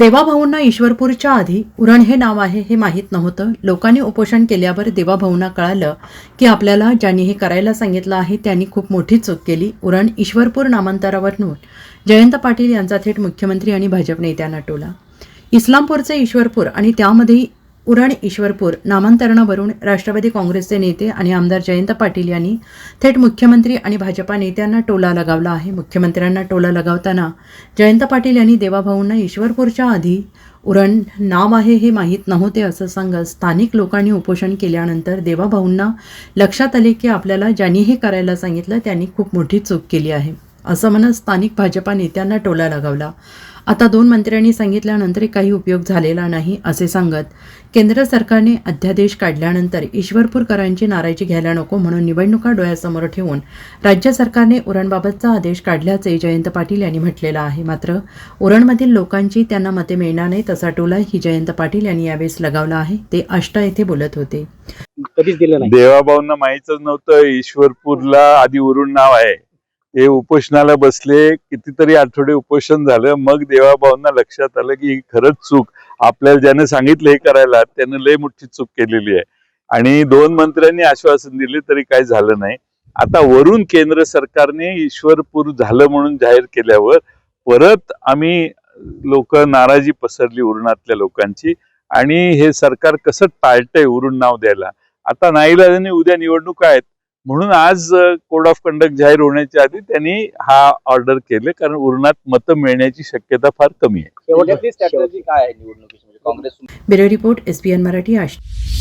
देवाभाऊंना ईश्वरपूरच्या आधी उरण हे नाव आहे हे माहीत नव्हतं. लोकांनी उपोषण केल्यावर देवाभाऊंना कळालं की आपल्याला ज्यांनी हे करायला सांगितलं आहे त्यांनी खूप मोठी चूक केली. उरण ईश्वरपूर नामांतरावरून जयंत पाटील यांचा थेट मुख्यमंत्री आणि भाजप नेत्यांना टोला. इस्लामपूरचे ईश्वरपूर आणि त्यामध्ये उरण ईश्वरपूर नामांतरणावरून राष्ट्रवादी काँग्रेसचे नेते आणि आमदार जयंत पाटील यांनी थेट मुख्यमंत्री आणि भाजपा नेत्यांना टोला लगावला आहे. मुख्यमंत्र्यांना टोला लगावताना जयंत पाटील यांनी देवाभाऊंना ईश्वरपूरच्या आधी उरण नाव आहे हे माहीत नव्हते असं सांगत स्थानिक लोकांनी उपोषण केल्यानंतर देवाभाऊंना लक्षात आले की आपल्याला ज्यांनी हे करायला सांगितलं त्यांनी खूप मोठी चूक केली आहे. असं म्हणत स्थानिक भाजपा नेत्यांना टोला लगावला. आता दोन मंत्र्यांनी सांगितल्यानंतर काही उपयोग झालेला नाही असे सांगत. केंद्र सरकारने अध्यादेश काढल्यानंतर ईश्वरपूरकरांची नाराजी घ्यायला नको म्हणून निवडणुका डोळ्यासमोर ठेवून राज्य सरकारने उरणबाबतचा आदेश काढल्याचे जयंत पाटील यांनी म्हटलेलं आहे. मात्र उरणमधील लोकांची त्यांना मते मिळणार नाही तसा टोला ही जयंत पाटील यांनी यावेळेस लगावला आहे. ते आष्टा येथे बोलत होते. कधीच दिलं नाही. देवाभाऊंना माहीतच नव्हतं ईश्वरपूरला आधी वरून नाव आहे. हे उपोषणाला बसले कितीतरी आठवडे उपोषण झालं मग देवाभाऊंना लक्षात आलं की ही खरंच चूक. आपल्याला ज्याने सांगितलं हे करायला त्यानं लय मोठी चूक केलेली आहे. आणि दोन मंत्र्यांनी आश्वासन दिले तरी काय झालं नाही. आता वरून केंद्र सरकारने ईश्वरपूर झालं म्हणून जाहीर केल्यावर परत आम्ही लोक नाराजी पसरली उरणातल्या लोकांची आणि हे सरकार कसं टाळतंय उरून नाव द्यायला? आता नाईलाजाने उद्या निवडणुका आहेत. म्हणून आज कोड ऑफ कंडक्ट जाहीर होण्याच्या आधी त्यांनी हा ऑर्डर केले कारण उरणात मतं मिळण्याची शक्यता फार कमी आहे. काय आहे निवडणुकीची? म्हणजे Congress bureau report S P N Marathi Ashta